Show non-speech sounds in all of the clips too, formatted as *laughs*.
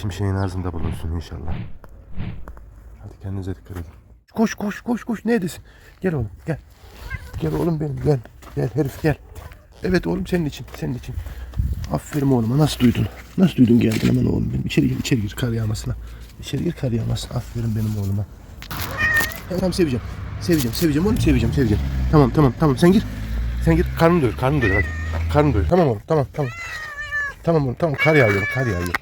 Şimşeğin arzında bulunsun inşallah. Hadi kendinize dikkat edin. Koş koş koş koş neredesin? Gel oğlum gel. Gel oğlum benim gel. Gel herif gel. Evet oğlum senin için senin için. Aferin oğluma nasıl duydun? Nasıl duydun geldin hemen oğlum benim. İçeri gir içeri gir kar yağmasına. İçeri gir kar yağmasına. Aferin benim oğluma. Tamam, seveceğim. Seveceğim seveceğim oğlum seveceğim seveceğim. Tamam tamam tamam sen gir. Sen gir karnını doyur karnını doyur hadi. Karnını doyur tamam oğlum tamam tamam. Tamam oğlum tamam kar yağıyor kar yağıyor.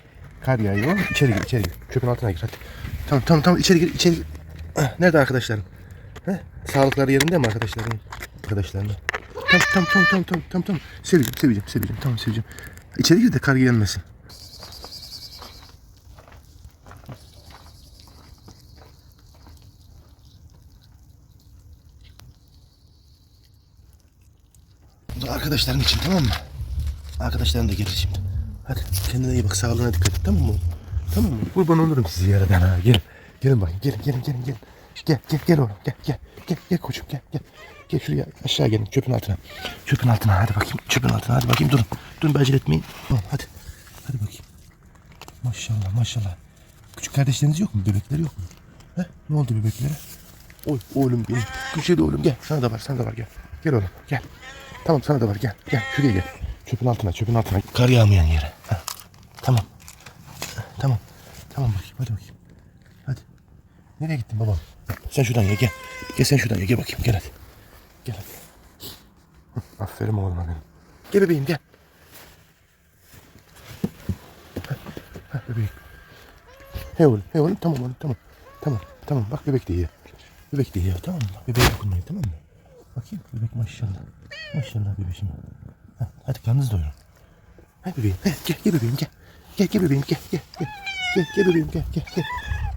Kar yağıyor. İçeri gir içeri gir. Çöpün altına gir hadi. Tamam tamam tamam içeri gir içeri gir. Ah, Nerede arkadaşlarım? He? Sağlıkları yerinde mi arkadaşlarım? Arkadaşlarım. Tamam tamam tamam tamam tamam tamam tamam. Seveceğim seveceğim seveceğim tamam seveceğim. İçeri gir de kar gelmesin. Bu da arkadaşların için tamam mı? Arkadaşların da gelir şimdi. Hadi kendine iyi bak sağlığına dikkat et tamam mı? Tamam mı? Kurban olurum sizi yaradan ha. Gelin. Gelin bakayım. Gelin gelin gelin gelin. Gel gel gel oğlum. Gel gel. Gel gel koçum gel gel. Gel şuraya aşağı gelin çöpün altına. Çöpün altına hadi bakayım. Çöpün altına hadi bakayım durun. Durun acele etmeyin. Tamam hadi. Hadi bakayım. Maşallah maşallah. Küçük kardeşleriniz yok mu? Bebekleri yok mu? He? Ne oldu bebeklere? Oy oğlum benim. Güzel oğlum gel. Sana da var sana da var gel. Gel oğlum gel. Tamam sana da var gel. Gel şuraya gel. Çöpün altına çöpün altına. Kar yağmayan yere. Ha. Tamam. Tamam. Tamam bakayım hadi bakayım. Hadi. Nereye gittin babam? Sen şuradan ye gel. Gel sen şuradan ye gel bakayım gel hadi. Gel hadi. Aferin oğluma benim. Gel bebeğim gel. Heh, heh, bebeğim. He oğlum, he oğlum tamam oğlum tamam. Tamam, tamam bak bebek de yiyor. Bebek de yiyor tamam mı? Bebeğe dokunmayın tamam mı? Bakayım bebek maşallah. Maşallah bebeğim. Hadi karnınızı doyurun. Hadi bebeğim. Heh, gel, gel bebeğim gel. Gel, gel bebeğim gel, gel, gel. Gel, gel bebeğim gel, gel, gel.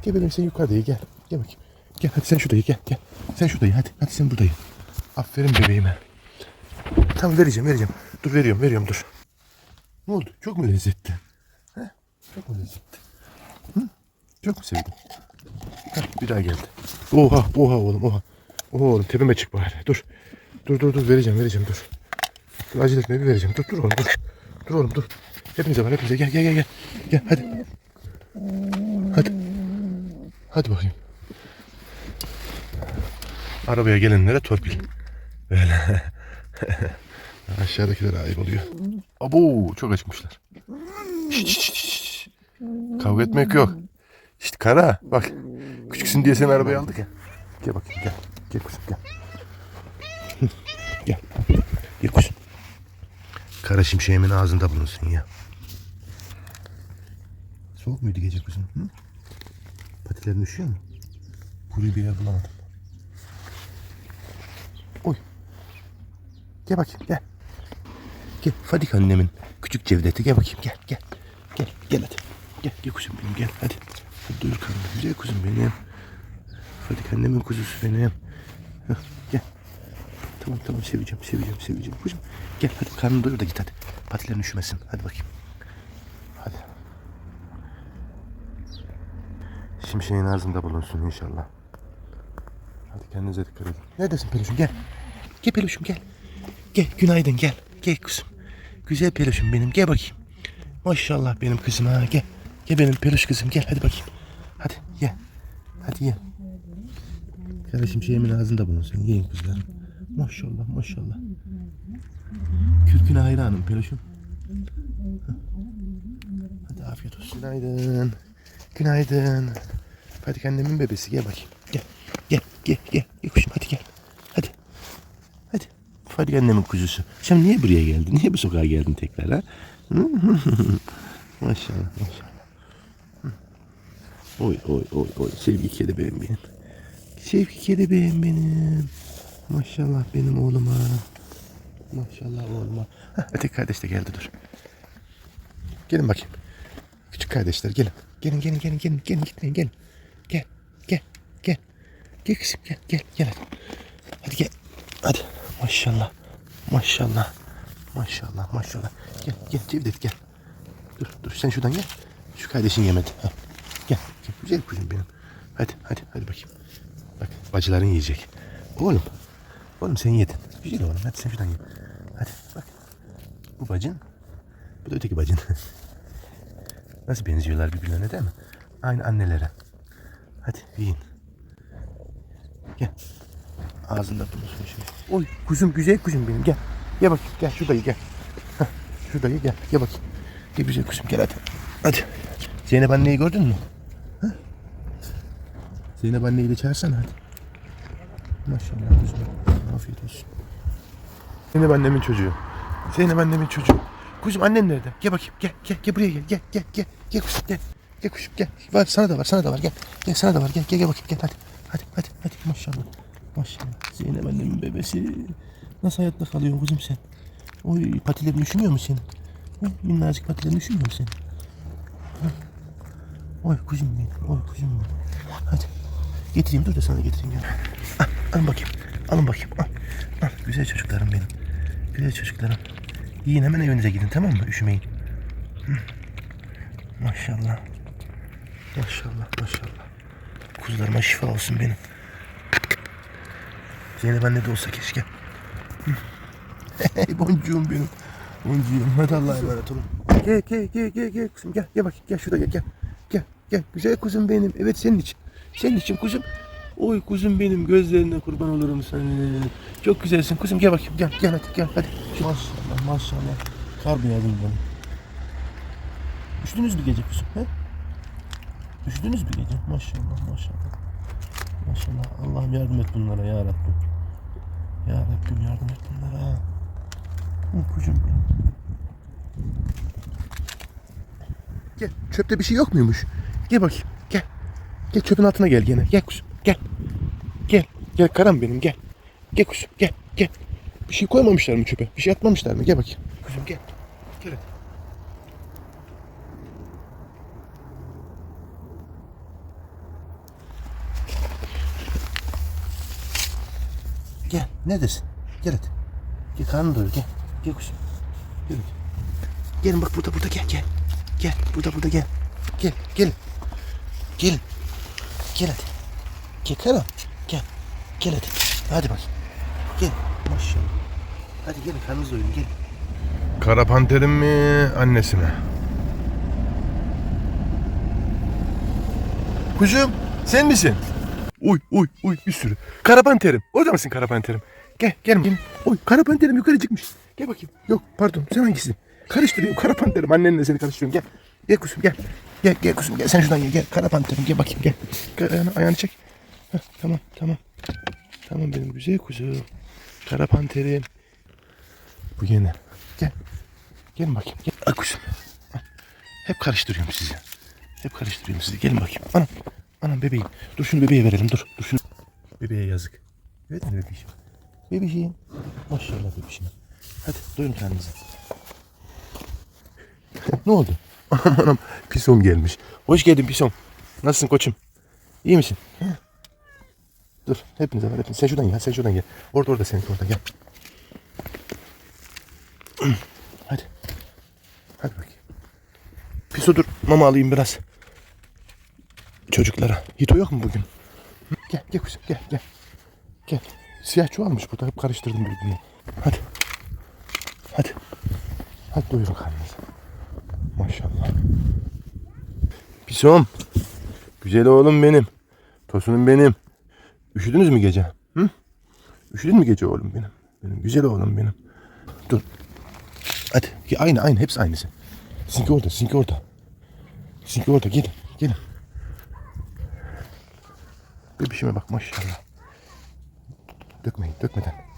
Gel bebeğim sen yukarıda ye gel. Gel bakayım. Gel hadi sen şurada ye gel, gel. Sen şurada ye hadi. Hadi sen burada ye. Aferin bebeğime. Tamam vereceğim, vereceğim. Dur veriyorum, veriyorum dur. Ne oldu? Çok mu lezzetli? He? Çok mu lezzetli? Hı? Çok mu sevdin? Heh, bir daha geldi. Oha, oha oğlum, oha. Oha oğlum tepeme çık bari. Dur. Dur dur dur vereceğim, vereceğim dur. Dur acele etme bir vereceğim. Dur dur oğlum dur. Dur oğlum dur. Hepinize var hepinize. Gel gel gel gel. Gel hadi. Hadi. Hadi bakayım. Arabaya gelenlere torpil. Böyle. *laughs* Aşağıdakiler ayıp oluyor. Abo çok acıkmışlar. Şşş, şşş, şşş. Kavga etmek yok. İşte kara bak. Küçüksün diye seni arabaya aldık ya. Gel bakayım gel. Gel kuzum gel. Gel. Kara şimşeğimin ağzında bulunsun ya. Soğuk muydu gece kuzum? Hı? Patilerin üşüyor mu? Kuru bir yer bulamadım. Oy. Gel bakayım gel. Gel Fadik annemin küçük cevdeti gel bakayım gel gel. Gel gel hadi. Gel gel kuzum benim gel hadi. Doyur karnını güzel kuzum benim. Fadik annemin kuzusu benim. Hah, gel. Tamam tamam seveceğim seveceğim seveceğim kuzum. Gel hadi karnını doyur da git hadi. Patilerin üşümesin hadi bakayım. Hadi. Şimşeğin arzında bulunsun inşallah. Hadi kendinize dikkat edin. Neredesin peluşum gel. Gel peluşum gel. Gel günaydın gel. Gel kuzum. Güzel peluşum benim gel bakayım. Maşallah benim kızım ha gel. Gel benim peluş kızım gel hadi bakayım. Hadi ye. Hadi ye. Kardeşim şeyimin ağzında bulunsun. Yiyin kızlarım. Maşallah maşallah. Kürküne hayranım peluşum. Hadi afiyet olsun. Günaydın. Günaydın. Hadi annemin bebesi gel bakayım. Gel. Gel gel gel. Gel kuşum hadi gel. Hadi. Hadi. Hadi annemin kuzusu. Sen niye buraya geldin? Niye bu sokağa geldin tekrar ha? *laughs* maşallah maşallah. Oy oy oy oy. Sevgi kelebeğim benim. Sevgi kelebeğim benim. Maşallah benim oğluma. Maşallah oğluma. Heh, öteki kardeş de geldi dur. Gelin bakayım. Küçük kardeşler gelin. Gelin gelin gelin gelin gelin gitmeyin gelin. Gel gel gel. Gel kızım gel gel gel hadi. Hadi gel. Hadi. Maşallah. Maşallah. Maşallah maşallah. Gel gel Cevdet gel. Dur dur sen şuradan gel. Şu kardeşin yemedi. Ha. Gel, gel. Güzel kuzum benim. Hadi hadi hadi bakayım. Bak bacıların yiyecek. Oğlum. Oğlum sen yedin. Güzel oğlum hadi sen şuradan ye. Hadi bak. Bu bacın. Bu da öteki bacın. *laughs* Nasıl benziyorlar birbirlerine değil mi? Aynı annelere. Hadi yiyin. Gel. Ağzında bulunsun şimdi. Oy kuzum güzel kuzum benim gel. Gel bakayım gel şurada ye, gel. Hah, şurada ye, gel. Gel bakayım. Gel güzel kuzum gel hadi. Hadi. Zeynep anneyi gördün mü? Ha? Zeynep anneyi de çağırsana hadi. Maşallah kuzum. Afiyet olsun. Zeynep annemin çocuğu. Zeynep annemin çocuğu. Kuzum annen nerede? Gel bakayım. Gel gel gel buraya gel. Gel gel gel. Gel kuzum gel. Gel kuzum gel. Var sana da var sana da var gel. Gel sana da var gel gel gel bakayım gel hadi. Hadi hadi hadi maşallah. Maşallah. Zeynep annemin bebesi. Nasıl hayatta kalıyorsun kuzum sen? Oy patilerin üşümüyor mu senin? Oy, minnacık patilerin üşümüyor mu senin? Oy. Kuzum benim. Oy kuzum benim. Hadi. Getireyim dur da sana getireyim gel. Al, alın bakayım. Alın bakayım. Al. Al. Güzel çocuklarım benim. Güzel çocuklarım. Yiyin hemen evinize gidin tamam mı? Üşümeyin. Maşallah. Maşallah maşallah. Kuzularıma şifa olsun benim. Zeynep anne de olsa keşke. *laughs* Hey boncuğum benim. Boncuğum. Hadi Allah'a emanet olun. Gel gel gel gel gel kuzum gel gel bak gel şurada gel gel. Gel gel güzel kuzum benim. Evet senin için. Senin için kuzum. Oy kuzum benim gözlerine kurban olurum senin. Çok güzelsin kuzum gel bakayım gel gel hadi gel hadi. Maşallah maşallah. Kar beyazım benim. Üşüdünüz mü gece kuzum? He? Üşüdünüz mü gece? Maşallah maşallah. Maşallah Allah'ım yardım et bunlara ya Rabbim. Ya Rabbim yardım et bunlara. Hı, Kucum benim. Gel çöpte bir şey yok muymuş? Gel bakayım gel. Gel çöpün altına gel gene. Gel kuzum gel. Gel. Gel karam benim gel. Gel kuzum gel gel. Bir şey koymamışlar mı çöpe? Bir şey atmamışlar mı? Gel bakayım. Kuzum gel. Gel hadi. Gel. Neredesin? Gel hadi. Gel karnını doyur gel. Gel kuzum. Gel hadi. Gelin bak burada burada gel gel. Gel burada burada gel. Gel gelin. Gelin. Gel hadi. Gel karam. Gel. Gel hadi. Hadi bak. Gel. Maşallah. Hadi gelin karnınızı doyurun gelin. Kara panterin mi annesi mi? Kuzum sen misin? Uy uy uy bir sürü. Kara panterim. Orada mısın kara panterim? Gel gel. gel. Oy kara panterim yukarı çıkmış. Gel bakayım. Yok pardon sen hangisi? Karıştırıyorum kara panterim. Annenle seni karıştırıyorum. Gel. Gel kuzum gel. Gel gel kuzum gel. Sen şuradan gel. Gel kara panterim gel bakayım. Gel, ayağını, ayağını çek. Heh, tamam tamam. Tamam benim güzel kuzum. Kara panterim. Bu yine. Gel. Gelin bakayım. Gel. Ay kuzum. Hep karıştırıyorum sizi. Hep karıştırıyorum sizi. Gelin bakayım. Anam. Anam bebeğim. Dur şunu bebeğe verelim. Dur. Dur şunu. Bebeğe yazık. Evet mi bebeğim? Bebeğim. Maşallah bebeğim. Hadi doyun karnınızı. ne oldu? *laughs* Anam anam. Pisom gelmiş. Hoş geldin Pisom. Nasılsın koçum? İyi misin? Dur. Hepinize var. Hepinize. Sen şuradan gel. Sen şuradan gel. Orada orada senin orada gel. *clears throat* Hadi. Hadi bakayım. Piso dur. Mama alayım biraz. Çocuklara. Hito yok mu bugün? Gel gel kuzum gel gel. Gel. Siyah çuvalmış burada. Hep karıştırdım birbirine. Hadi. Hadi. Hadi doyurun karnınızı. Maşallah. Pisom. Güzel oğlum benim. Tosunum benim. Üşüdünüz mü gece? Hı? Üşüdün mü gece oğlum benim? Benim güzel oğlum benim. Dur. Hadi. Aynı aynı. Hepsi aynısı. Sizinki orada. Sizinki orada. Sizinki orada. Gelin. Gelin. Bebişime bak maşallah. Dökmeyin. Dökmeden.